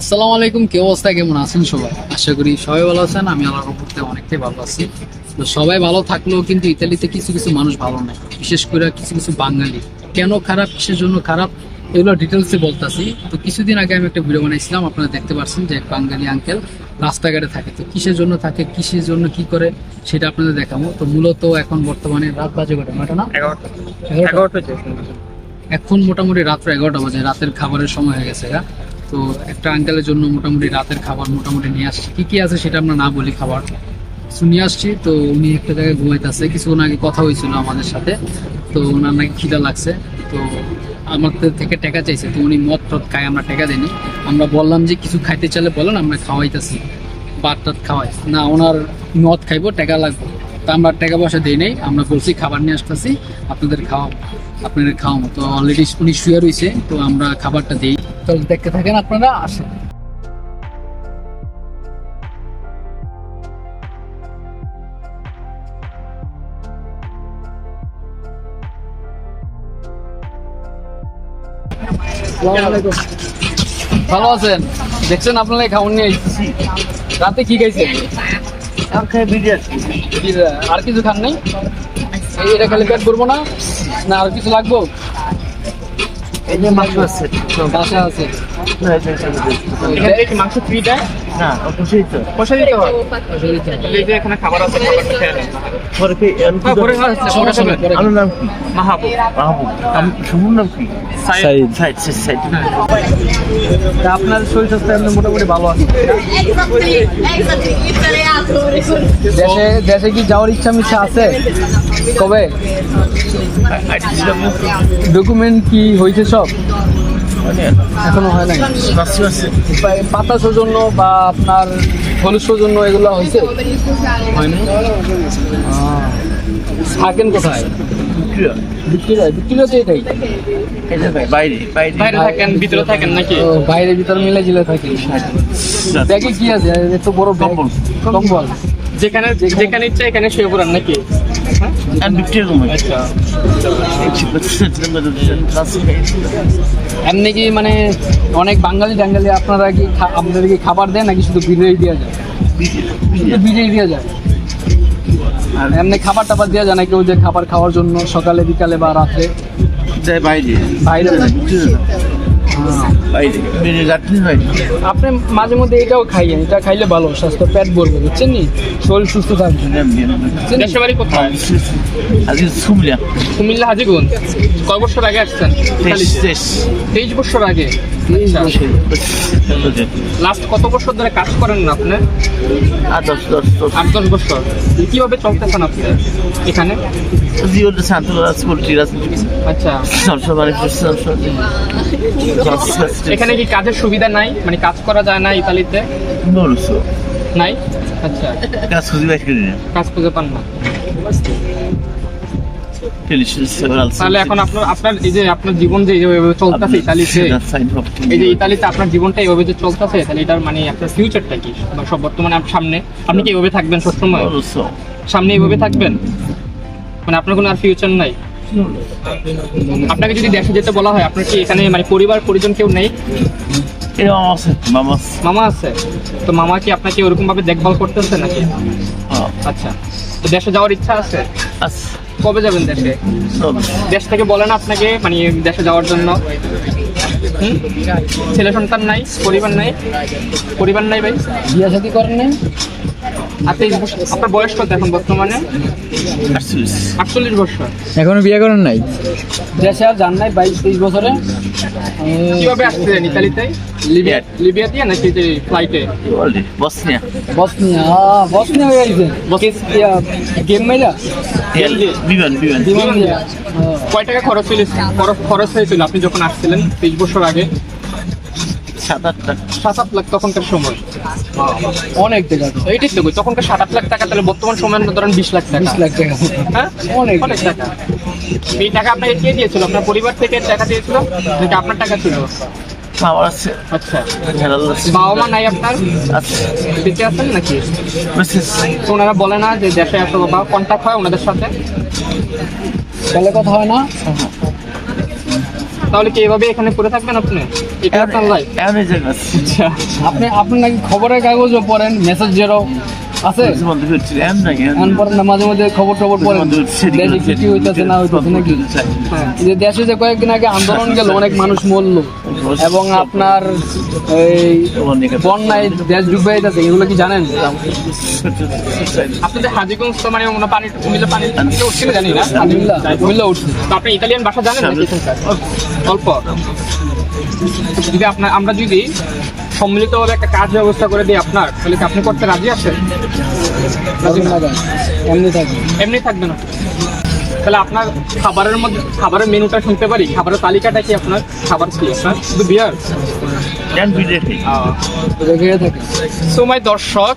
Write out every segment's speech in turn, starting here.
আসসালামু আলাইকুম কি অবস্থা? কেমন আছেন সবাই? আশা করি সবাই ভালো আছেন আমি আল্লাহর রহমতে অনেকটাই ভালো আছি। তো সবাই ভালো থাকলেও কিন্তু ইতালিতে কিছু কিছু মানুষ ভালো নাই বিশেষ করে কিছু কিছু বাঙালি। কেন খারাপ কিসের জন্য খারাপ? এগুলো ডিটেলসে বলতাছি। তো কিছুদিন আগে আমি একটা ভিডিও বানাইছিলাম আপনারা দেখতে পাচ্ছেন যে বাঙালি আঙ্কেল রাস্তাঘাটে থাকে। তো কিসের জন্য থাকে কিসের জন্য কি করে সেটা আপনাদের দেখাবো। তো মূলত এখন বর্তমানে রাত বাজে নয়টা না? এখন মোটামুটি রাত্র এগারোটা বাজে রাতের খাবারের সময় হয়ে গেছে তো একটা আঙ্কেলের জন্য মোটামুটি রাতের খাবার মোটামুটি নিয়ে আসছি। কি কি আছে সেটা আমরা না বলি খাবার। নিয়ে আসছি, তো উনি একটা জায়গায় ঘুমাইতেছে। কিছুক্ষণ আগে কথা হয়েছিল আমাদের সাথে, তো ওনার নাকি খিদা লাগছে। তো আমাদের থেকে টাকা চাইছে, তো উনি মদ টদ খায়, আমরা টাকা দিইনি। আমরা বললাম যে, কিছু খাইতে চাইলে বলেন, আমরা খাওয়াইতেছি। ভাত টাত খাওয়াই। না, ওনার মদ খাইবো, টাকা লাগবে। তো আমরা টাকা পয়সা দিই নেই, আমরা বলছি, খাবার নিয়ে আসতেছি, আপনাদের খাওয়াবো আপনাদের খাওয়াবো তো অলরেডি উনি শুয়ে রয়েছে তো আমরা খাবারটা দিই। তো দেখতে থাকেন আপনারা আসেন। ভালো আছেন? দেখছেন আপনারা খাবার নিয়ে আসতেছি রাতে কি খাইছেন? আর কিছু খান নাই? এটা খালি পেট করব না? না আর কিছু লাগবো? যে মাংস আছে মাংস আছে। মাংস ফ্রি দেয়? না অবশ্যই তো পয়সা দিতে এই যে এখানে খাবার আছে খাবারটা খেয়ে নেন। পরে কি আমি কি পরে করব? খাওয়া সমস্যা নেই, পরে আমার নাম কি? মাহাবুব। মাহবুব। আম শুনুন নাম কি? সাইদ। সাইড সাইড সাইড তা আপনার শরীর স্বাস্থ্য এমনি মোটামুটি ভালো আছে. দেশে দেশে কি যাওয়ার ইচ্ছা মিচ্ছা আছে? কবে? ডকুমেন্ট কি হয়েছে সব? এখনও হয় নাই? পাতা সৌজন্য বা আপনার হলুদ সৌজন্য এগুলো হয়েছে? হয়নি। থাকেন কোথায়? বাইরে বাইরে। বাইরে ভিতরে থাকেন নাকি? তো বাইরে ভিতর মিলে জিলে থাকি। ব্যাগে কি আছে এত বড়। কম্বল। যেখানে যেখানে ইচ্ছা এখানে শুয়ে পড়েন নাকি? আচ্ছা। এমনি কি মানে অনেক বাঙালি টাঙ্গালি আপনারা কি আপনাদের কি খাবার দেন নাকি শুধু বিরিয়ানি দেওয়া যায়? বিরিয়ানি দেওয়া যায়? আর এমনি খাবার টাবার দেওয়া যায় নাকি ওই যে খাবার খাওয়ার জন্য সকালে বিকালে বা রাত্রে? বাইরে। বাইরে। বাইরে। আপনি মাঝে মধ্যে এটাও খাইয়েন এটা খাইলে ভালো স্বাস্থ্য পেট ভরবে বুঝছেন নি? শরীর সুস্থ থাকবে? দেশের বাড়ি কোথায়? আজকে সুমলিয়া কুমিল্লা হাজিগঞ্জ। কয় বছর আগে আসছেন? তেইশ বছর আগে? লাস্ট কত বছর ধরে কাজ করেন না আপনি? আর দশ দশ আট দশ বছর। কীভাবে চলতেছেন আপনি এখানে? জীবনটা শান্ত রাজপুরটি রাজনীতি আচ্ছা। এখানে কি কাজের সুবিধা নাই? মানে কাজ করা যায় না ইতালিতে? নাই? আচ্ছা। কাজ খুঁজে না। কাজ খুঁজে পান না। তাহলে এখন আপনার আপনার এই যে আপনার জীবন যে এইভাবে চলতেছে ইতালিতে এই যে ইতালিতে আপনার জীবনটা এইভাবে যে চলতেছে তাহলে এটার মানে আপনার ফিউচারটা কি? বা সব বর্তমানে আপনার সামনে আপনি কি এইভাবে থাকবেন সবসময়? সামনে এইভাবে থাকবেন? মানে আপনার কোনো আর ফিউচার নাই? আপনাকে যদি দেশে যেতে বলা হয় আপনার কি এখানে মানে পরিবার পরিজন কেউ নেই? মামা আছে তো মামা কি আপনাকে ওরকম ভাবে দেখভাল করতেছে নাকি? আচ্ছা। তো দেশে যাওয়ার ইচ্ছা আছে? আছে। কবে যাবেন দেশে? দেশ থেকে বলেন আপনাকে মানে দেশে যাওয়ার জন্য। ছেলে সন্তান নাই পরিবার নাই? পরিবার নাই ভাই? বিয়ে শাদি করেন নাই? বছর আপনার বয়স কত এখন বর্তমানে? আটচল্লিশ আটচল্লিশ বছর। এখনও বিয়ে করেন নাই? দেশে আর যান নাই বাইশ তেইশ বছরে? কীভাবে আসছিলেন ইতালিতে? Libya Libya. দিয়ে নাকি যে ফ্লাইটে বসনিয়া। বসনিয়া বসনিয়া হয়ে গেছে। গেম মেলা বিমান বিমান বিমান। কয় টাকা খরচ হয়েছিল খরচ খরচ হয়েছিল আপনি যখন আসছিলেন তেইশ বছর আগে? সাত আট লাখ সাত আট লাখ তখনকার সময়। অনেক টাকা এইটাই তো তখনকার সাত আট লাখ টাকা তাহলে বর্তমান সময় ধরেন বিশ লাখ টাকা। বিশ লাখ টাকা। হ্যাঁ? অনেক। অনেক টাকা। এই টাকা আপনাকে কে দিয়েছিল? আপনার পরিবার থেকে টাকা দিয়েছিল? নাকি আপনার টাকা ছিল? আমার আছে। আচ্ছা। বাবা মা নাই আপনার? আছে। বেঁচে আছেন নাকি? তো ওনারা বলে না যে দেশে এত বা কন্ট্যাক্ট হয় ওনাদের সাথে? তাহলে কথা হয় না। তাহলে কি এভাবে এখানে পড়ে থাকবেন আপনি? এটা আপনার লাইফ আচ্ছা। আপনি আপনি নাকি খবরের কাগজও পড়েন মেসেঞ্জারও আছে। এখন না মাঝে মাঝে খবর টবর বন্ধ দেশে কি হইতেছে না হইতেছে নাকি? হ্যাঁ যে দেশে যে কয়েকদিন আগে আন্দোলন গেল অনেক মানুষ মরলো। এবং আপনার এই বন্যায় দেশ ডুবে যাইতেছে এগুলো কি জানেন? আপনাদের হাজিগঞ্জ তো মানে পানি কুমিল্লা পানি উঠছিল জানি না? আলহামদুলিল্লাহ কুমিল্লা উঠছে। তো আপনি ইতালিয়ান ভাষা জানেন অল্প। যদি আপনার আমরা যদি সম্মিলিতভাবে একটা কাজ ব্যবস্থা করে দিই আপনার। তাহলে কি আপনি করতে রাজি আছেন? না? এমনি থাকি এমনি থাকবেন আপনি। তাহলে আপনার খাবারের মধ্যে খাবারের মেনুটা শুনতে পারি? খাবারের তালিকাটা কি আপনার? খাবার কি আপনার? শুধু বিয়ার সময় দর্শক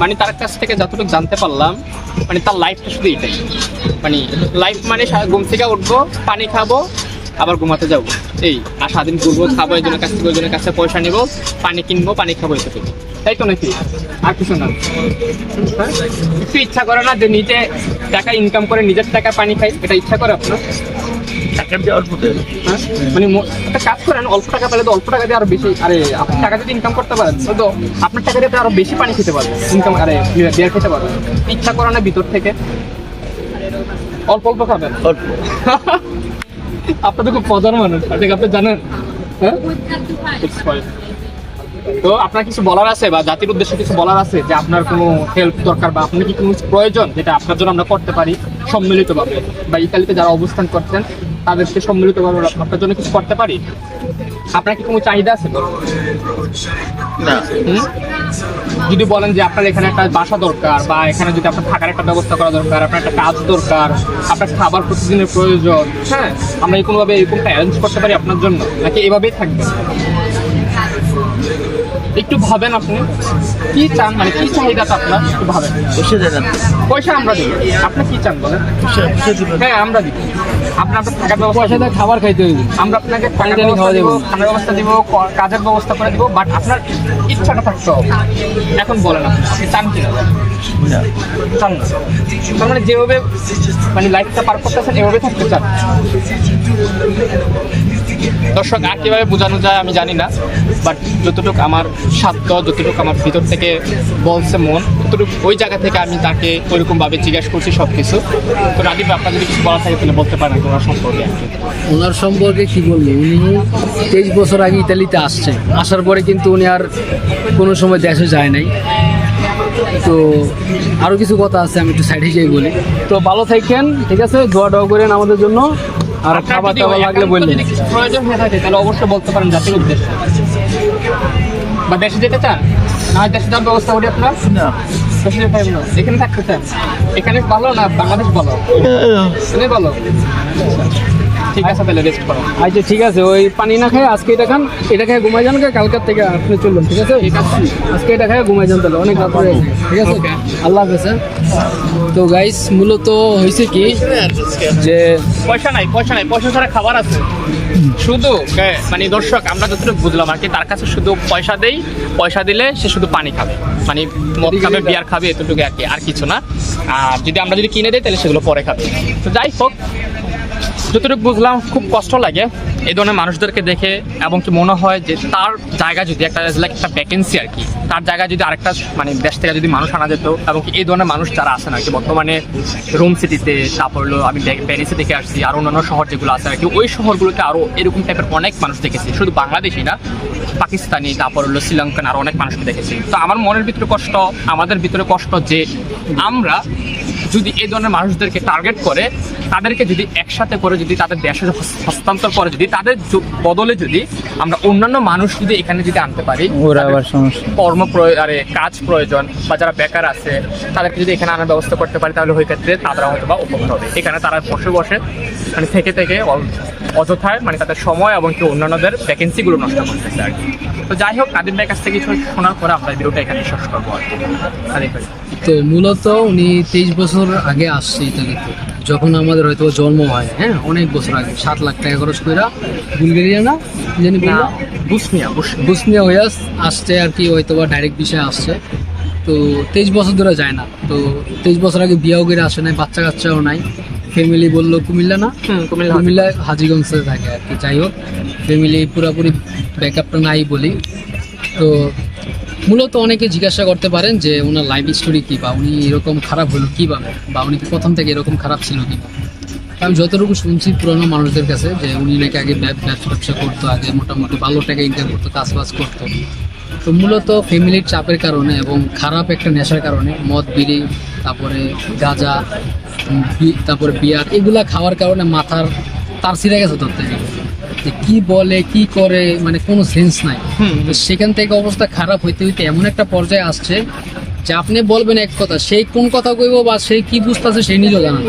মানে তার কাছ থেকে যতটুকু জানতে পারলাম মানে তার লাইফটা শুধু এটাই। মানে লাইফ মানে ঘুম থেকে উঠবো পানি খাব আবার ঘুমাতে যাব। এই আর সারাদিন ঘুরবো খাব একজনের কাছ থেকে ওইজনের কাছে পয়সা নেব পানি কিনবো পানি খাব এসে তাই তো নাকি? আর কিছু না? একটু ইচ্ছা করে না যে নিজে টাকা ইনকাম করে নিজের টাকা পানি খাই? এটা ইচ্ছা করে আপনার? হ্যাঁ? মানে একটা কাজ করেন অল্প টাকা পেলে তো অল্প টাকা দিয়ে আরও বেশি আরে আপনার টাকা যদি ইনকাম করতে পারেন তো আপনার টাকা দিয়ে আপনি আরও বেশি পানি খেতে পারবেন। ইনকাম আরে বিয়ার খেতে পারবেন। ইচ্ছা করে না ভিতর থেকে? অল্প অল্প খাবেন? অল্প। আপনার তো খুব প্রধান মানুষ, আপনি আপনি জানেন? হ্যাঁ? তো আপনার কিছু বলার আছে বা জাতির উদ্দেশ্যে কিছু বলার আছে যে আপনার কোনো হেল্প দরকার বা আপনার কি কোনো প্রয়োজন যেটা আপনার জন্য আমরা করতে পারি সম্মিলিতভাবে? বা ইতালিতে যারা অবস্থান করছেন, তাদেরকে সম্মিলিতভাবে আপনার জন্য কিছু করতে পারি? আপনার কি কোনো চাহিদা আছে? না। যদি বলেন যে আপনার এখানে একটা বাসা দরকার বা এখানে যদি আপনার থাকার একটা ব্যবস্থা করা দরকার আপনার একটা কাজ দরকার আপনার খাবার প্রতিদিনের প্রয়োজন হ্যাঁ? আমরা এই কোনোভাবে এরকমটা অ্যারেঞ্জ করতে পারি আপনার জন্য? নাকি এভাবেই থাকবে? একটু ভাবেন আপনি। কি চান? মানে কি চাহিদাটা আপনার? একটু ভাবেন। পয়সা আমরা দিব আপনি কি চান বলেন? হ্যাঁ আমরা দিব আপনার থাকার ব্যবস্থা খাবার খাইতে হইবে। আমরা আপনাকে পানি থাকার ব্যবস্থা দিব। খানার ব্যবস্থা দিব কাজের ব্যবস্থা করে দিব বাট আপনার ইচ্ছাটা থাকতে হবে এখন বলেন আপনি চান কি? না চান না। তার মানে যেভাবে মানে লাইফটা পার করতেছেন এভাবে থাকতে চান। দর্শক, আর কীভাবে বোঝানো যায় আমি জানি না বাট যতটুকু আমার সাধ্য যতটুকু আমার ভিতর থেকে বলছে মন, ততটুকু ওই জায়গা থেকে আমি তাকে ওইরকম ভাবে জিজ্ঞাসা করছি সব কিছু তো রাজীব আপনার যদি কিছু বলা থাকে, তাহলে বলতে পারেন ওনার সম্পর্কে ওনার সম্পর্কে কি বলব? উনি তেইশ বছর আগে ইতালিতে আসছে আসার পরে কিন্তু উনি আর কোনো সময় দেশে যায় নাই। তো আরও কিছু কথা আছে, আমি একটু সাইডে গিয়ে বলি। তো ভালো থাকেন, ঠিক আছে? দোয়া ডোয়া করেন আমাদের জন্য। আর খাবার দাবার লাগলে বললেন প্রয়োজন হয়ে থাকে তাহলে অবশ্যই বলতে পারেন জাতির উদ্দেশ্যে। বা দেশে যেতে চান? না দেশে যাওয়ার ব্যবস্থা করি আপনার? না। দেশে যেতে হবে না। এখানে থাকতে চান? এখানে ভালো না বাংলাদেশ ভালো? এখানে ভালো? ঠিক আছে তাহলে রেস্ট করো। আচ্ছা ঠিক আছে ওই পানি না খাই আজকে এটা খান এটা খেয়ে ঘুমাই যান কালকার থেকে আপনি চলুন ঠিক আছে? আজকে এটা খাই ঘুমাই যান তাহলে অনেক রাত হয়ে গেছে ঠিক আছে? আল্লাহ হাফেজ হ্যাঁ? তো গাইস মূলত হয়েছে কি যে পয়সা নাই পয়সা নাই পয়সা ছাড়া খাবার আছে। শুধু মানে দর্শক আমরা যতটুকু বুঝলাম আর কি তার কাছে শুধু পয়সা দেই পয়সা দিলে সে শুধু পানি খাবে। মানে মদ খাবে বিয়ার খাবে এতটুকু আর কি আর কিছু না। আর যদি আমরা যদি কিনে দিই তাহলে সেগুলো পরে খাবে। তো যাই হোক যতটুকু বুঝলাম, খুব কষ্ট লাগে এই ধরনের মানুষদেরকে দেখে এবং কি মনে হয় যে তার জায়গা যদি একটা লাইক একটা ভ্যাকেন্সি আর কি, তার জায়গায় যদি আরেকটা মানে দেশ থেকে যদি মানুষ আনা যেত এবং কি এই ধরনের মানুষ যারা আছেন আর কি বর্তমানে রোম সিটিতে তারপর হলো আমি প্যারিসে দেখে আসছি, আর অন্যান্য শহর যেগুলো আছে আর কি, ওই শহরগুলোতে আরও এরকম টাইপের অনেক মানুষ দেখেছি, শুধু বাংলাদেশি না, পাকিস্তানি, তারপর হলো শ্রীলঙ্কান আরও অনেক মানুষকে দেখেছি। তো আমার মনের ভিতরে কষ্ট, আমাদের ভিতরে কষ্ট যে আমরা যদি এই ধরনের মানুষদেরকে টার্গেট করে, তাদেরকে যদি একসাথে করে যদি তাদের দেশে হস্তান্তর করে যদি তাদের বদলে যদি আমরা অন্যান্য মানুষ যদি এখানে যদি আনতে পারি কর্ম আরে কাজ প্রয়োজন বা যারা বেকার আছে তাদেরকে যদি এখানে আনার ব্যবস্থা করতে পারি তাহলে ওই ক্ষেত্রে তারা হয়তো বা উপকৃত হবে। এখানে তারা বসে বসে মানে থেকে থেকে অযথায় মানে তাদের সময় এবং কি অন্যান্যদের ভ্যাকেন্সিগুলো নষ্ট করতেছে আর তো যাই হোক কাদির ভাইয়ের কাছ থেকে কিছু শোনার পরে আমরা ভিডিওটা এখানে শেষ করব আর তো মূলত উনি তেইশ বছর আগে আসছে ইতালিতে। যখন আমাদের হয়তো জন্ম হয় হ্যাঁ অনেক বছর আগে সাত লাখ টাকা খরচ করে বুলগেরিয়া না? জানি বুসনিয়া বুসনিয়া হয়ে আসছে আর কি হয়তো বা ডাইরেক্ট বিষয়ে আসছে। তো তেইশ বছর ধরে যায় না। তো তেইশ বছর আগে বিয়েও করে আসে নাই বাচ্চা কাচ্চাও নাই। ফ্যামিলি বলল কুমিল্লা না? কুমিল্লা কুমিল্লা হাজিগঞ্জে। থাকে আর কি যাই হোক। ফ্যামিলি পুরোপুরি ব্যাকআপটা নাই বলি। তো মূলত অনেকে জিজ্ঞাসা করতে পারেন যে ওনার লাইফ স্টোরি কী বা উনি এরকম খারাপ হলো কীভাবে বা উনি প্রথম থেকে এরকম খারাপ ছিল কি? আমি যতটুকু শুনছি পুরোনো মানুষদের কাছে যে উনি নাকি আগে ব্যব- ব্যবসা ব্যবসা করতো, আগে মোটামুটি ভালো টাকা ইনকাম করতো কাজ বাজ করতো। তো মূলত ফ্যামিলির চাপের কারণে এবং খারাপ একটা নেশার কারণে মদ, বিড়ি, তারপরে গাঁজা তারপরে বিয়ার, এগুলা খাওয়ার কারণে মাথার, তার ছিঁড়ে গেছে তোর থেকে। কি বলে কি করে মানে কোনো সেন্স নাই। তো সেখান থেকে অবস্থা খারাপ হইতে হইতে এমন একটা পর্যায়ে আসছে যে আপনি বলবেন এক কথা সেই কোন কথা কইব বা সেই কি বুঝতেছে সেই নিজেও জানা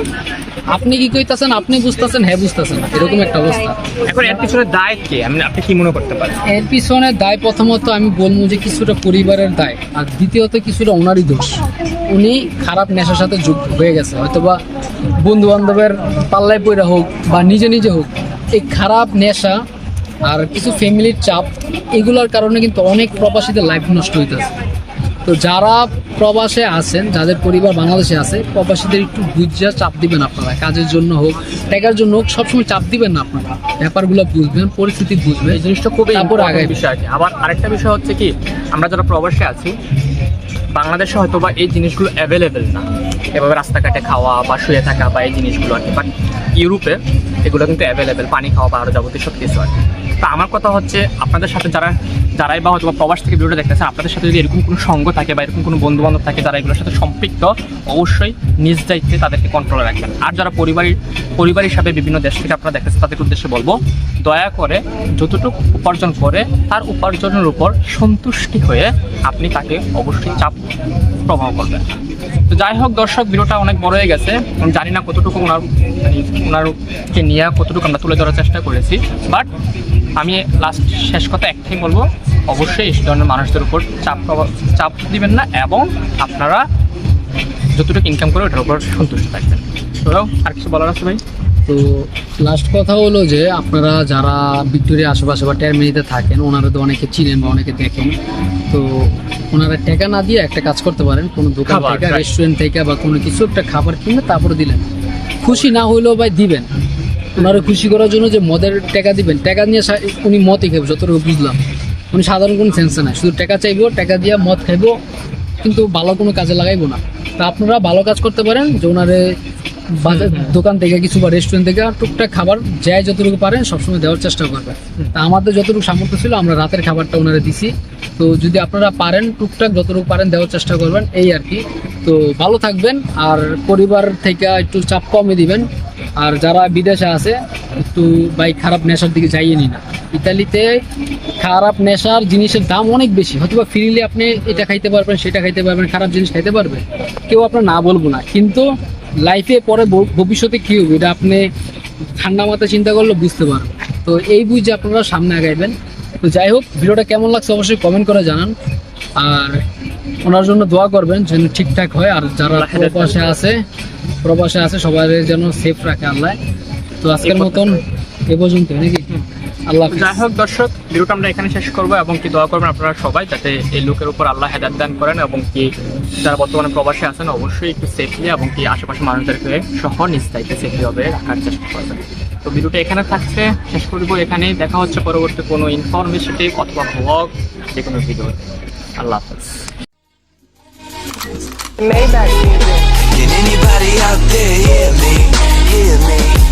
আপনি কি কইতাছেন? আপনি বুঝতেছেন হ্যাঁ বুঝতেছেন এরকম একটা অবস্থা। এখন এর পিছনে দায় কে? আমি আপনি কি মনে করতে পারেন? এর পিছনে দায় প্রথমত আমি বলব যে কিছুটা পরিবারের দায় আর দ্বিতীয়ত কিছুটা ওনারই দোষ। উনি খারাপ নেশার সাথে যুক্ত হয়ে গেছে। হয়তোবা বন্ধু বান্ধবের পাল্লায় পইরা হোক বা নিজে নিজে হোক এই খারাপ নেশা আর কিছু ফ্যামিলির চাপ এগুলোর কারণে কিন্তু অনেক প্রবাসীদের লাইফ নষ্ট হইতেছে। তো যারা প্রবাসে আছেন যাদের পরিবার বাংলাদেশে আছে প্রবাসীদের একটু বুঝিয়া চাপ দিবেন আপনারা। কাজের জন্য হোক টাকার জন্য হোক সবসময় চাপ দিবেন না আপনারা। ব্যাপারগুলো বুঝবেন পরিস্থিতি বুঝবেন। এই জিনিসটা খুবই তারপর important বিষয়। আবার আরেকটা বিষয় হচ্ছে কি আমরা যারা প্রবাসে আছি বাংলাদেশে হয়তো বা এই জিনিসগুলো অ্যাভেলেবেল না এভাবে রাস্তাঘাটে খাওয়া বা শুয়ে থাকা বা এই জিনিসগুলো আর কি বাট ইউরোপে এগুলো কিন্তু অ্যাভেলেবেল পানি খাওয়া বা আরও যাবতীয় সব কিছু আর কি। তা আমার কথা হচ্ছে, আপনাদের সাথে যারা যারাই বা হয়তো প্রবাস থেকে ভিডিওটা দেখতেছেন, আপনাদের সাথে যদি এরকম কোনো সঙ্গ থাকে বা এরকম কোনো বন্ধু বান্ধব থাকে যারা এগুলোর সাথে সম্পৃক্ত, অবশ্যই নিজ দায়িত্বে তাদেরকে কন্ট্রোলে রাখবেন। আর যারা পরিবারের পরিবার হিসাবে বিভিন্ন দেশ থেকে আপনারা দেখতেছেন, তাদের উদ্দেশ্যে বলব, দয়া করে যতটুকু উপার্জন করে, তার উপার্জনের উপর সন্তুষ্টি হয়ে আপনি তাকে অবশ্যই চাপ প্রভাব করবেন। তো যাই হোক দর্শক, ভিডিওটা অনেক বড় হয়ে গেছে। আমি জানি না কতটুকু ওনার মানে ওনারকে নিয়ে কতটুকু আমরা তুলে ধরার চেষ্টা করেছি বাট আমি লাস্ট শেষ কথা একটাই বলব অবশ্যই এই ধরনের মানুষদের উপর চাপ চাপ দিবেন না এবং আপনারা যতটুকু ইনকাম করে ওটার উপর সন্তুষ্ট থাকবেন। তো আর কিছু বলার আছে ভাই? তো লাস্ট কথা হলো যে আপনারা যারা ভিক্টোরিয়া আশেপাশে বা টার্মিনিতে থাকেন ওনারা তো অনেকে চিনেন বা অনেকে দেখেন। তো ওনারা টাকা না দিয়ে একটা কাজ করতে পারেন কোনো দোকান থেকে রেস্টুরেন্ট থেকে বা কোনো কিছু একটা খাবার কিনে তারপরে দিলেন। খুশি না হইলেও ভাই দিবেন। ওনারা খুশি করার জন্য যে মদের টাকা দিবেন, টাকা নিয়ে উনি মদই খাইব, যতটুকু বুঝলাম। উনি সাধারণ কোনো সেন্সে নাই, শুধু টাকা চাইব, টাকা দিয়ে মদ খাইবো, কিন্তু ভালো কোনো কাজে লাগাইবো না। তা আপনারা ভালো কাজ করতে পারেন যে ওনারে বাজার দোকান থেকে কিছু বা রেস্টুরেন্ট থেকে আর টুকটাক খাবার যাই যতটুকু পারেন, সবসময় দেওয়ার চেষ্টা করবেন। তা আমাদের যতটুকু সামর্থ্য ছিল, আমরা রাতের খাবারটা ওনারা দিছি। তো যদি আপনারা পারেন, টুকটাক যতটুকু পারেন দেওয়ার চেষ্টা করবেন, এই আর কি। তো ভালো থাকবেন, আর পরিবার থেকে একটু চাপ কমে দিবেন। আর যারা বিদেশে আছে, একটু বাইক খারাপ নেশার দিকে যাইয়ে নি না। ইতালিতে খারাপ নেশার জিনিসের দাম অনেক বেশি। হয়তো বা ফ্রিলি আপনি এটা খাইতে পারবেন, সেটা খাইতে পারবেন, খারাপ জিনিস খাইতে পারবেন। কেউ আপনার না বলব না। কিন্তু লাইফে পরে ভবিষ্যতে কি হবে? এটা আপনি ঠান্ডা মাথায় চিন্তা করলে বুঝতে পারবেন। তো এই বুঝে আপনারা সামনে আগাইবেন। তো যাই হোক ভিডিওটা কেমন লাগছে অবশ্যই কমেন্ট করে জানান। আর ওনার জন্য দোয়া করবেন যেন ঠিকঠাক হয়। আর যারা প্রবাসে আছে প্রবাসে আছে সবাই যেন সেফ রাখে আল্লাহ। তো আজকের মতন এ পর্যন্ত নাকি? আল্লাহ যাই হোক দর্শক ভিডিওটা আমরা এখানে শেষ করব এবং কি দোয়া করবেন আপনারা সবাই যাতে এই লোকের উপর আল্লাহ হেদাত দান করেন এবং কি যারা বর্তমানে প্রবাসে আছেন অবশ্যই একটু সেফলি এবং কি আশেপাশে মানুষদেরকে সহ নিজ দায়িত্বে সেফলি হবে রাখার চেষ্টা করবেন তো ভিডিওটা এখানে থাকছে শেষ করব এখানেই দেখা হচ্ছে পরবর্তী কোনো ইনফরমেশন অথবা ব্লগ যে কোনো ভিডিও আল্লাহ হাফেজ Maybach music. Can anybody out there hear me? Hear me?